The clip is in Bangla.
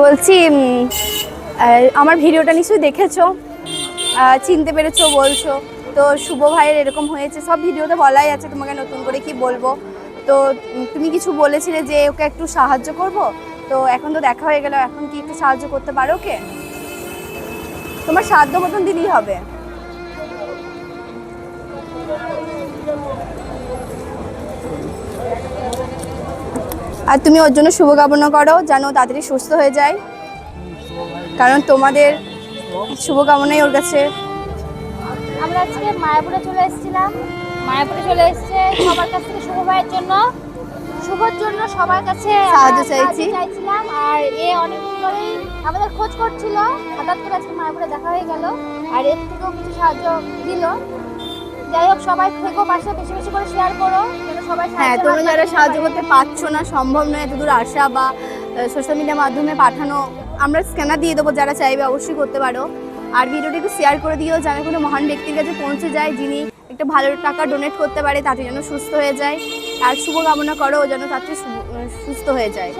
বলছি আমার ভিডিওটা নিশ্চয়ই দেখেছ চিনতে পেরেছ, বলছো। তো শুভ ভাইয়ের এরকম হয়েছে, সব ভিডিওতে বলাই আছে, তোমাকে নতুন করে কি বলব। তো তুমি কিছু বলেছিলে যে ওকে একটু সাহায্য করব? তো এখন তো দেখা হয়ে গেল, এখন কি একটু সাহায্য করতে পারো ওকে? তোমার সাধ্য মতন দিলেই হবে। আর তুমি ওর জন্য শুভকামনা করো যেন তাড়াতাড়ি সুস্থ হয়ে যায়। কারণ তোমাদের শুভকামনাই ওর কাছে। আমরা আজকে মায়াপুরে চলে এসেছিলাম। মায়াপুরে চলে এসেছে সবার কাছ থেকে শুভ ভাইয়ের জন্য। শুভর জন্য সবার কাছে সাহায্য চাইছি। চাইছিলাম। আর এ অনেক করেই আমাদের খোঁজ করছিল। হঠাৎ করে আজকে মায়াপুরে দেখা হয়ে গেল। আর এর থেকেও কিছু সাহায্য দিল। যাই হোক সবাই থেকো পাশে বেশি বেশি করে শেয়ার করো। যেন হ্যাঁ তোমরা যারা সাহায্য করতে পারছ না সম্ভব নয় এতদূর আসা বা সোশ্যাল মিডিয়ার মাধ্যমে পাঠানো আমরা স্ক্যানার দিয়ে দেবো যারা চাইবে অবশ্যই করতে পারো। আর ভিডিওটি একটু শেয়ার করে দিও যেন কোনো মহান ব্যক্তির কাছে পৌঁছে যায় যিনি একটা ভালো টাকা ডোনেট করতে পারে তাতে যেন সুস্থ হয়ে যায়। আর শুভকামনা করো যেন তাতে সুস্থ হয়ে যায়।